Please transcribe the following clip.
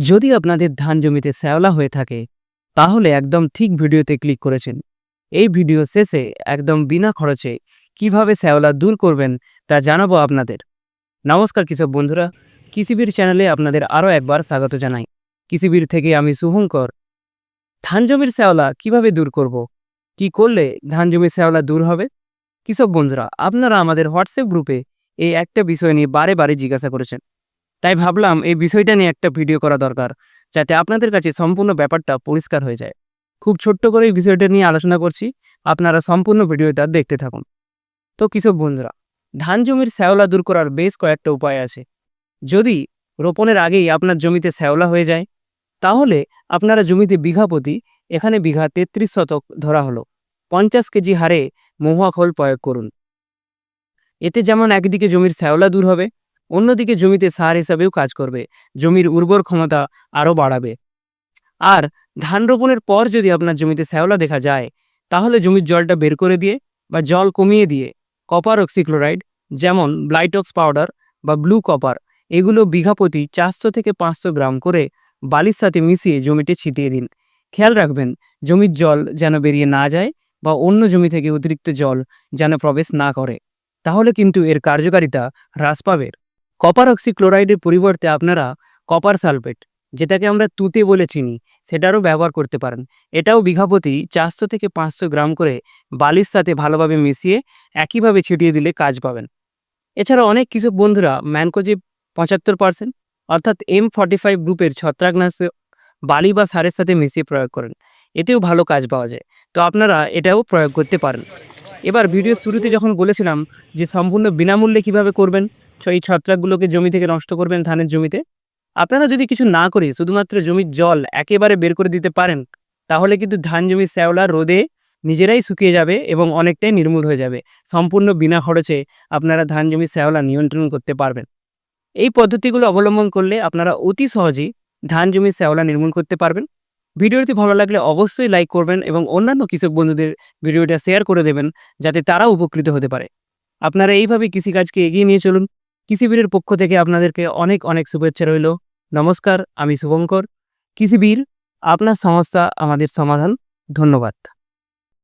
যদি আপনাদের ধান জমিতে শ্যাওলা হয়ে থাকে, তাহলে একদম ঠিক ভিডিওতে ক্লিক করেছেন। এই ভিডিও শেষে একদম বিনা খরচে কীভাবে শ্যাওলা দূর করবেন, তা জানাব আপনাদের। নমস্কার কৃষক বন্ধুরা, কৃষিবীর চ্যানেলে আপনাদের আরও একবার স্বাগত জানাই। কৃষিবীর থেকে আমি শুভঙ্কর ধান জমির শ্যাওলা কীভাবে দূর করব? কি করলে ধান জমির শ্যাওলা দূর হবে? কৃষক বন্ধুরা, আপনারা আমাদের হোয়াটসঅ্যাপ গ্রুপে এই একটা বিষয় নিয়ে বারে বারে জিজ্ঞাসা করেছেন। তাই ভাবলাম এই বিষয়টা নিয়ে একটা ভিডিও করা দরকার, যাতে আপনাদের কাছে সম্পূর্ণ ব্যাপারটা পরিষ্কার হয়ে যায়। খুব ছোট্ট করে এই বিষয়টা নিয়ে আলোচনা করছি, আপনারা সম্পূর্ণ ভিডিওটা দেখতে থাকুন। তো কৃষক বন্ধুরা, ধান জমির শ্যাওলা দূর করার বেশ কয়েকটা উপায় আছে। যদি রোপণের আগেই আপনার জমিতে শ্যাওলা হয়ে যায়, তাহলে আপনারা জমিতে বিঘা প্রতি এখানে বিঘা তেত্রিশ শতক ধরা হলো। পঞ্চাশ কেজি হারে মহুয়া খোল প্রয়োগ করুন। এতে যেমন একদিকে জমির শ্যাওলা দূর হবে অন্যদিকে জমিতে সার হিসাবেও কাজ করবে, জমির উর্বর ক্ষমতা আরও বাড়াবে। আর ধান রোপণের পর যদি আপনার জমিতে শ্যাওলা দেখা যায়, তাহলে জমির জলটা বের করে দিয়ে বা জল কমিয়ে দিয়ে কপার অক্সিক্লোরাইড, যেমন ব্লাইটক্স পাউডার বা ব্লু কপার, এগুলো বিঘাপতি চারশো থেকে পাঁচশো গ্রাম করে বালির সাথে মিশিয়ে জমিতে ছিটিয়ে দিন। খেয়াল রাখবেন, জমির জল যেন বেরিয়ে না যায় বা অন্য জমি থেকে অতিরিক্ত জল যেন প্রবেশ না করে। তাহলে কিন্তু এর কার্যকারিতা হ্রাস পাবে। কপার অক্সিক্লোরাইডের পরিবর্তে আপনারা কপার সালফেট, যেটাকে আমরা তুতে বলে চিনি, সেটারও ব্যবহার করতে পারেন। এটাও বিঘাপতি চারশো থেকে পাঁচশো গ্রাম করে বালির সাথে ভালোভাবে মিশিয়ে একইভাবে ছিটিয়ে দিলে কাজ পাবেন। এছাড়া অনেক কৃষক বন্ধুরা ম্যানকোজিব পঁচাত্তর পার্সেন্ট, অর্থাৎ এম ফর্টি ফাইভ গ্রুপের ছত্রাকনাশক বালি বা সারের সাথে মিশিয়ে প্রয়োগ করেন। এতেও ভালো কাজ পাওয়া যায়। তো আপনারা এটাও প্রয়োগ করতে পারেন। এবার ভিডিওর শুরুতে যখন বলেছিলাম যে সম্পূর্ণ বিনামূল্যে কীভাবে করবেন এই ছত্রাকগুলোকে জমি থেকে নষ্ট করবেন ধানের জমিতে। আপনারা যদি কিছু না করে শুধুমাত্র জমির জল একেবারে বের করে দিতে পারেন, তাহলে কিন্তু ধান জমির শ্যাওলা রোদে নিজেরাই শুকিয়ে যাবে এবং অনেকটাই নির্মূল হয়ে যাবে। সম্পূর্ণ বিনা খরচে আপনারা ধান জমির শ্যাওলা নিয়ন্ত্রণ করতে পারবেন। এই পদ্ধতিগুলো অবলম্বন করলে আপনারা অতি সহজেই ধান জমির শ্যাওলা নির্মূল করতে পারবেন। ভিডিওটি ভালো লাগলে অবশ্যই লাইক করবেন এবং অন্যান্য কৃষক বন্ধুদের ভিডিওটা শেয়ার করে দেবেন, যাতে তারাও উপকৃত হতে পারে। আপনারা এইভাবে কৃষিকাজকে এগিয়ে নিয়ে চলুন। কৃষিবীরের পক্ষ থেকে আপনাদেরকে অনেক অনেক শুভেচ্ছা রইল। নমস্কার, আমি শুভঙ্কর। কৃষিবীর, আপনার সমস্যা আমাদের সমাধান। ধন্যবাদ।